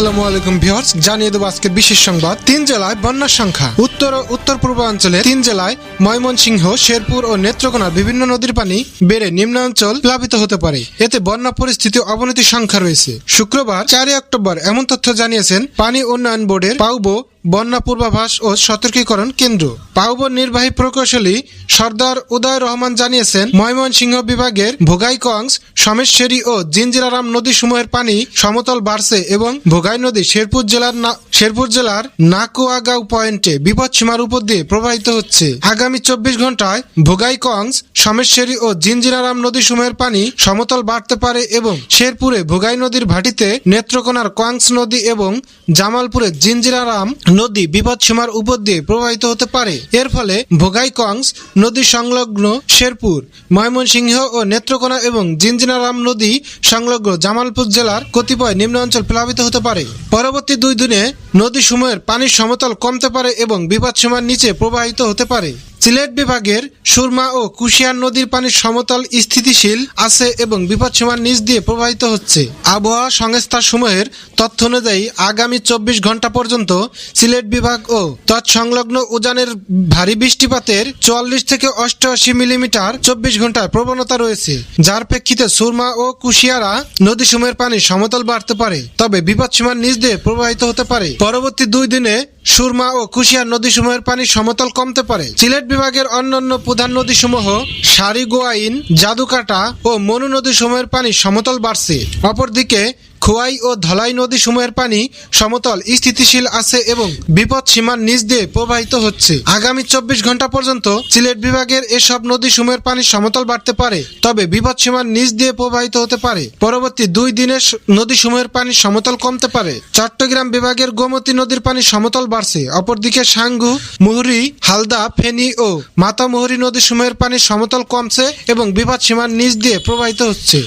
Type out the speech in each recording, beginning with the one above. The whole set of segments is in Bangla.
আসসালামু আলাইকুম ভিউয়ার্স, জানিয়ে দেবো আজকের বিশেষ সংবাদ। তিন জেলায় বন্যার সংখ্যা। উত্তর ও উত্তর পূর্বাঞ্চলে তিন জেলায় ময়মনসিংহ, শেরপুর ও নেত্রকোনার বিভিন্ন নদীর পানি বেড়ে নিম্নাঞ্চল প্লাবিত হতে পারে। এতে বন্যা পরিস্থিতি অবনতির সংখ্যা রয়েছে। শুক্রবার, চারই অক্টোবর এমন তথ্য জানিয়েছেন পানি উন্নয়ন বোর্ডের পাউবো বন্যা পূর্বাভাস ও সতর্কীকরণ কেন্দ্র। পাউবর নির্বাহী প্রকৌশলী সর্দার উদয় রহমান জানিয়েছেন, ময়মনসিংহ বিভাগের ভোগাইকংস, সমেশ্বরী ও জিঞ্জিরারাম নদী সমূহের পানি সমতল বাড়ছে এবং ভোগাই নদী শেরপুর জেলার শেরপুর জেলার নাকুয়াগাঁও পয়েন্টে বিপদ সীমার উপর দিয়ে প্রবাহিত হচ্ছে। আগামী চব্বিশ ঘন্টায় ভোগাইকংস, সমেশ্বরী ও জিঞ্জিরারাম নদী সমূহের পানি সমতল বাড়তে পারে এবং শেরপুরে ভোগাই নদীর ভাটিতে নেত্রকোনার কোয়াংস নদী এবং জামালপুরে জিঞ্জিরারাম নদী বিপদসীমার উপর দিয়ে প্রবাহিত হতে পারে। এর ফলে ভোগাই কংস নদী সংলগ্ন শেরপুর, ময়মনসিংহ ও নেত্রকোনা এবং জিনজিনারাম নদী সংলগ্ন জামালপুর জেলার কতিপয় নিম্ন অঞ্চল প্লাবিত হতে পারে। পরবর্তী দুই দিনে নদী সময়ের পানির সমতল কমতে পারে এবং বিপদসীমার নিচে প্রবাহিত হতে পারে। সিলেট বিভাগের সুরমা ও কুশিয়ার নদীর পানির সমতল স্থিতিশীল আছে এবং বিপদসীমার নিচ দিয়ে প্রবাহিত হচ্ছে। আবহাওয়া সংস্থা সমূহের তথ্য অনুযায়ী আগামী চব্বিশ ঘণ্টা পর্যন্ত সিলেট বিভাগ ও তৎসংলগ্ন উজানের ভারী বৃষ্টিপাতের চুয়াল্লিশ থেকে অষ্টআশি মিলিমিটার চব্বিশ ঘণ্টার প্রবণতা রয়েছে। যার প্রেক্ষিতে সুরমা ও কুশিয়ারা নদী সমূহের পানি সমতল বাড়তে পারে, তবে বিপদসীমার নিচ দিয়ে প্রবাহিত হতে পারে। পরবর্তী দুই দিনে সুরমা ও কুশিয়ার নদী সমূহের পানি সমতল কমতে পারে। সিলেট বিভাগের অন্যান্য প্রধান নদী সমূহ সারিগোয়াইন, জাদুকাটা ও মনু নদী সমূহের পানি সমতল বাড়ছে। অপরদিকে খোয়াই ও ধলাই নদী সমূহের পানি সমতল, স্থিতিশীল আছে এবং বিপদ সীমার নিচ দিয়ে প্রবাহিত হচ্ছে। আগামী চব্বিশ ঘণ্টা পর্যন্ত সিলেট বিভাগের এসব নদী সমূহের পানি সমতল বাড়তে পারে, তবে বিপদ সীমার নিচ দিয়ে প্রবাহিত হতে পারে। পরবর্তী দুই দিনে নদী সমূহের পানি সমতল কমতে পারে। চট্টগ্রাম বিভাগের গোমতী নদীর পানি সমতল বাড়ছে। অপরদিকে সাঙ্গু, মুহুরি, হালদা, ফেনী ও মাতামুহুরী নদী সমূহের পানি সমতল কমছে এবং বিপদ সীমার নিচ দিয়ে প্রবাহিত হচ্ছে।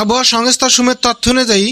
আবহাওয়া সংস্থা সুমের তথ্য অনুযায়ী,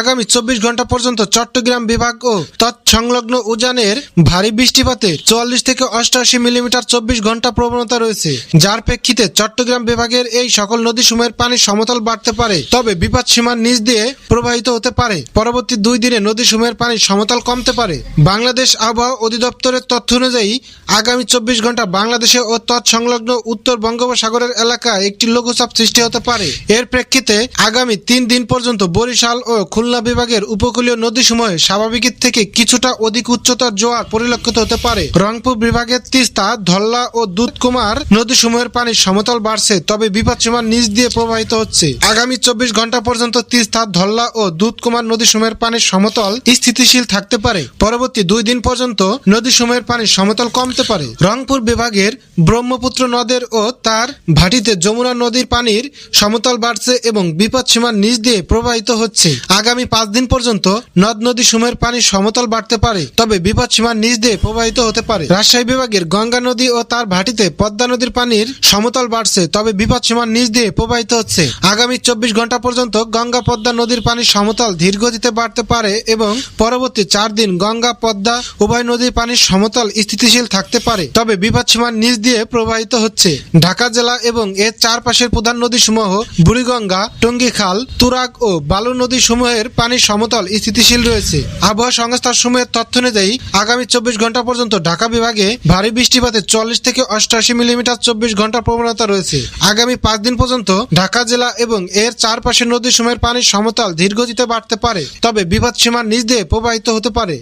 আগামী চব্বিশ ঘণ্টা পর্যন্ত চট্টগ্রাম বিভাগ ও তৎসংলগ্ন উজানের ভারী বৃষ্টিপাতে চুয়াল্লিশ থেকে অষ্টআশি মিলিমিটার চব্বিশ ঘণ্টা প্রবণতা রয়েছে। যার প্রেক্ষিতে চট্টগ্রাম বিভাগের এই সকল নদী সমূহের পানি সমতল বাড়তে পারে, তবে বিপদ সীমার নিচ দিয়ে প্রবাহিত হতে পারে। পরবর্তী দুই দিনে নদী সমূহের পানি সমতল কমতে পারে। বাংলাদেশ আবহাওয়া অধিদপ্তরের তথ্য অনুযায়ী, আগামী চব্বিশ ঘণ্টা বাংলাদেশে ও তৎসংলগ্ন উত্তর বঙ্গোপসাগরের এলাকায় একটি লঘুচাপ সৃষ্টি হতে পারে। এর প্রেক্ষিতে আগামী তিন দিন পর্যন্ত বরিশাল ও খুলনা বিভাগের উপকূলীয় নদীসমূহে স্বাভাবিকের থেকে কিছুটা অধিক উচ্চতার জোয়ার পরিলক্ষিত হতে পারে। রংপুর বিভাগের তিস্তা, ধল্লা ও দুধকুমার নদীসমূহের পানি সমতল বাড়ছে, তবে বিপদসীমার নিচ দিয়ে প্রবাহিত হচ্ছে। আগামী চব্বিশ ঘণ্টা পর্যন্ত তিস্তা, ধল্লা ও দুধকুমার নদীসমূহের পানি সমতল স্থিতিশীল থাকতে পারে। পরবর্তী দুই দিন পর্যন্ত নদীসমূহের পানি সমতল কমতে পারে। রংপুর বিভাগের ব্রহ্মপুত্র নদের ও তার ভাটিতে যমুনা নদীর পানির সমতল বাড়ছে এবং বিপদসীমার নিচ দিয়ে প্রবাহিত হচ্ছে। আগামী পাঁচ দিন পর্যন্ত নদ নদী সমূহের পানি সমতল বাড়তে পারে, তবে বিপদসীমার নিচ দিয়ে প্রবাহিত হতে পারে। রাজশাহী বিভাগের গঙ্গা নদী ও তার ভাটিতে পদ্মা নদীর পানির সমতল বাড়ছে, তবে বিপদসীমার নিচ দিয়ে প্রবাহিত হচ্ছে। আগামী চব্বিশ ঘণ্টা পর্যন্ত গঙ্গা পদ্মা নদীর পানি সমতল ধীর গতিতে বাড়তে পারে এবং পরবর্তী চার দিন গঙ্গা পদ্মা উভয় নদীর পানির সমতল স্থিতিশীল থাকতে পারে, তবে বিপদসীমার নিচ দিয়ে প্রবাহিত হচ্ছে। ঢাকা জেলা এবং এর চারপাশের প্রধান নদী সমূহ বুড়িগঙ্গা, টঙ্গী খাল, তুরাগ ও বালু নদী সমূহের পানি সমতল স্থিতিশীল রয়েছে। আবহাওয়া সংস্থার সমূহের তথ্য অনুযায়ী, আগামী চব্বিশ ঘণ্টা পর্যন্ত ঢাকা বিভাগে ভারী বৃষ্টিপাতের চল্লিশ থেকে অষ্টআশি মিলিমিটার চব্বিশ ঘণ্টা প্রবণতা রয়েছে। আগামী পাঁচ দিন পর্যন্ত ঢাকা জেলা এবং এর চারপাশের নদী সমূহের পানি সমতল ধীর গতিতে বাড়তে পারে, তবে বিপদ সীমার নিচ দিয়ে প্রবাহিত হতে পারে।